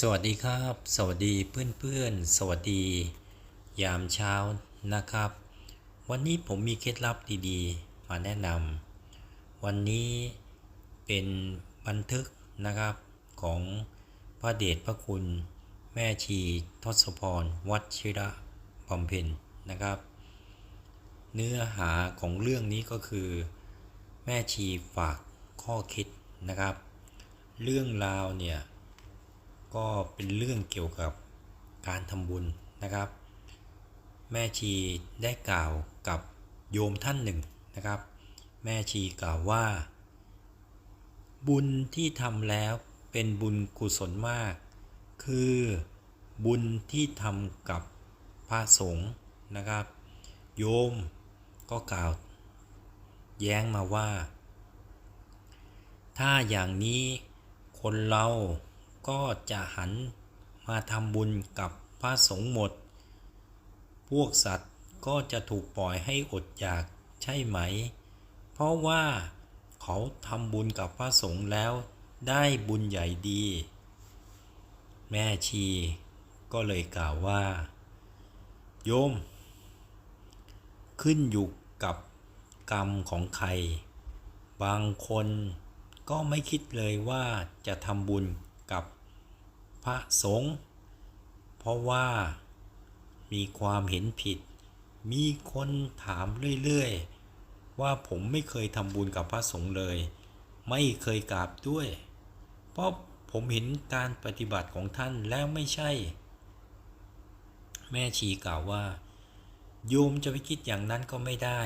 สวัสดีครับ สวัสดีเพื่อนๆ สวัสดี ยามเช้านะครับ วันนี้ผมมีเคล็ดลับดีๆ มาแนะนำวันนี้เป็นบันทึกนะครับของพระเดชพระคุณ แม่ชีทศพร วัชิระบำเพ็ญนะครับ เนื้อหาของเรื่องนี้ก็คือ แม่ชีฝากข้อคิดนะครับ เรื่องราวเนี่ย ก็เป็นเรื่องเกี่ยวกับการทำบุญนะครับ แม่ชีได้กล่าวกับโยมท่านหนึ่งนะครับ แม่ชีกล่าวว่า บุญที่ทำแล้วเป็นบุญกุศลมาก คือบุญที่ทำกับพระสงฆ์นะครับ โยมก็กล่าว แย้งมาว่า ถ้าอย่างนี้คนเรา ก็จะหันมาทำบุญกับพระสงฆ์หมด พวกสัตว์ก็จะถูกปล่อยให้อดอยากใช่ไหม เพราะว่าเขาทำบุญกับพระสงฆ์แล้วได้บุญใหญ่ดี แม่ชีก็เลยกล่าวว่า โยม ขึ้นอยู่กับกรรมของใคร บางคนก็ไม่คิดเลยว่าจะทำบุญกับ พระสงฆ์เพราะว่ามีความเห็นผิด มีคนถามเรื่อยๆ ว่าผมไม่เคยทำบุญกับพระสงฆ์เลย ไม่เคยกราบด้วย เพราะผมเห็นการปฏิบัติของท่านแล้วไม่ใช่ แม่ชีกล่าวว่า โยมจะไปคิดอย่างนั้นก็ไม่ได้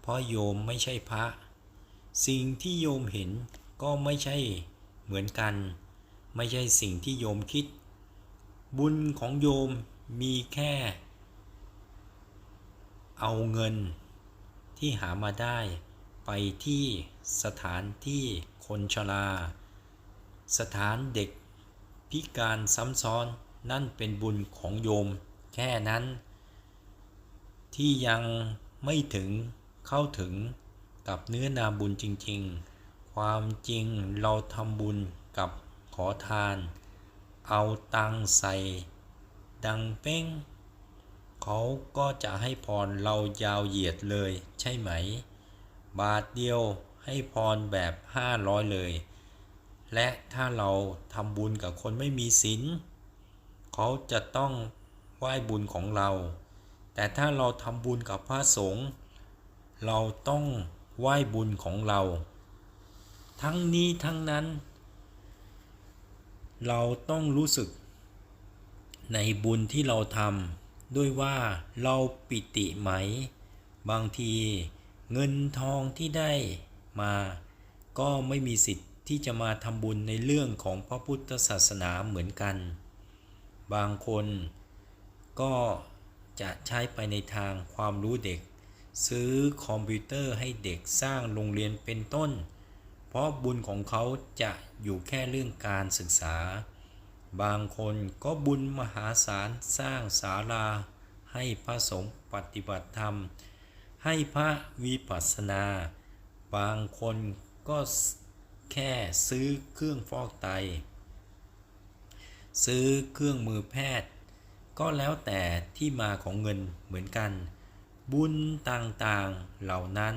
เพราะโยมไม่ใช่พระ สิ่งที่โยมเห็นก็ไม่ใช่เหมือนกัน ไม่ใช่สิ่งที่โยมคิด บุญของโยมมีแค่ เอาเงินที่หามาได้ไปที่สถานที่คนชรา สถานเด็กพิการซ้ำซ้อนนั่นเป็นบุญของโยมแค่นั้น ที่ยังไม่ถึงเข้าถึงกับเนื้อนาบุญจริงๆ ความจริงเราทำบุญกับ อทาน เอาตังใส่ ดังเป้ง เขาก็จะให้พรเรายาวเหยียดเลยใช่ไหม บาทเดียวให้พรแบบห้าร้อยเลย และถ้าเราทำบุญกับคนไม่มีศีลเขาจะต้องไหว้บุญของเรา แต่ถ้าเราทำบุญกับพระสงฆ์เราต้องไหว้บุญของเรา ทั้งนี้ทั้งนั้น เราต้องรู้สึก ในบุญที่เราทำด้วยว่าเราปิติไหม บางทีเงินทองที่ได้มา ก็ไม่มีสิทธิ์ที่จะมาทำบุญในเรื่องของพระพุทธศาสนาเหมือนกัน บางคนก็จะใช้ไปในทางความรู้เด็ก ซื้อคอมพิวเตอร์ให้เด็กสร้างโรงเรียนเป็นต้น ราะบุญของเขาจะอยู่แค่เรื่องการศึกษา บางคนก็บุญมหาศาลสร้างศาลา ให้พระสงฆ์ปฏิบัติธรรม ให้พระวิปัสสนา บางคนก็แค่ซื้อเครื่องฟอกไต ซื้อเครื่องมือแพทย์ ก็แล้วแต่ที่มาของเงินเหมือนกัน บุญต่างๆเหล่านั้น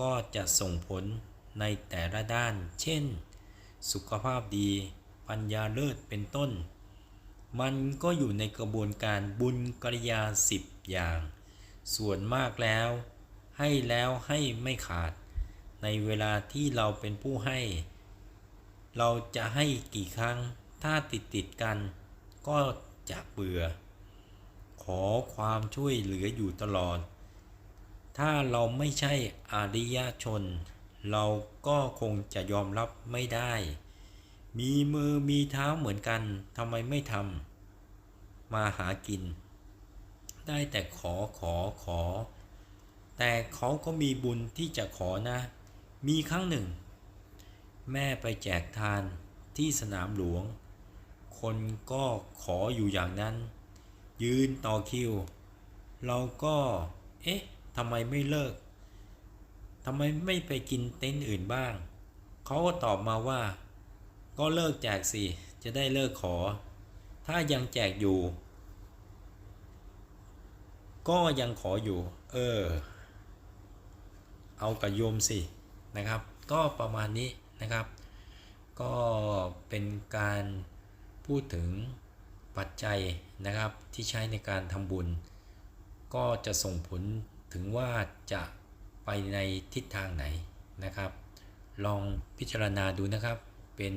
ก็จะส่งผล ในแต่ละด้าน เช่น สุขภาพดี ปัญญาเลิศเป็นต้น มันก็อยู่ในกระบวนการบุญกริยาสิบอย่าง ส่วนมากแล้ว ให้แล้วให้ไม่ขาด ในเวลาที่เราเป็นผู้ให้ เราจะให้กี่ครั้ง ถ้าติดติดกัน ก็จะเบื่อ ขอความช่วยเหลืออยู่ตลอดถ้าเราไม่ใช่อริยชน เราก็คงจะยอมรับไม่ได้ มีมือมีเท้าเหมือนกันทำไมไม่ทำมาหากิน ได้แต่ขอขอขอ แต่เขาก็มีบุญที่จะขอนะ มีครั้งหนึ่ง แม่ไปแจกทานที่สนามหลวง คนก็ขออยู่อย่างนั้น ยืนต่อคิว เราก็ เอ๊ะทำไมไม่เลิก ทำไมไม่ไปกินเต็นท์อื่นบ้าง เขาก็ตอบมาว่า ก็เลิกแจกสิ จะได้เลิกขอ ถ้ายังแจกอยู่ ก็ยังขออยู่ เออ เอากับโยมสินะครับ ก็ประมาณนี้นะครับ ก็เป็นการพูดถึงปัจจัยนะครับที่ใช้ในการทำบุญ ก็จะส่งผลถึงว่าจะ ไปในทิศทางไหนนะครับ ลองพิจารณาดูนะครับ เป็น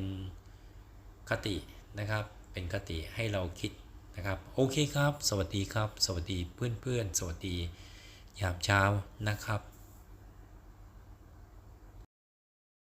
คตินะครับ เป็นคติให้เราคิดนะครับ โอเคครับ สวัสดีครับ สวัสดีเพื่อนๆ สวัสดียามเช้านะครับ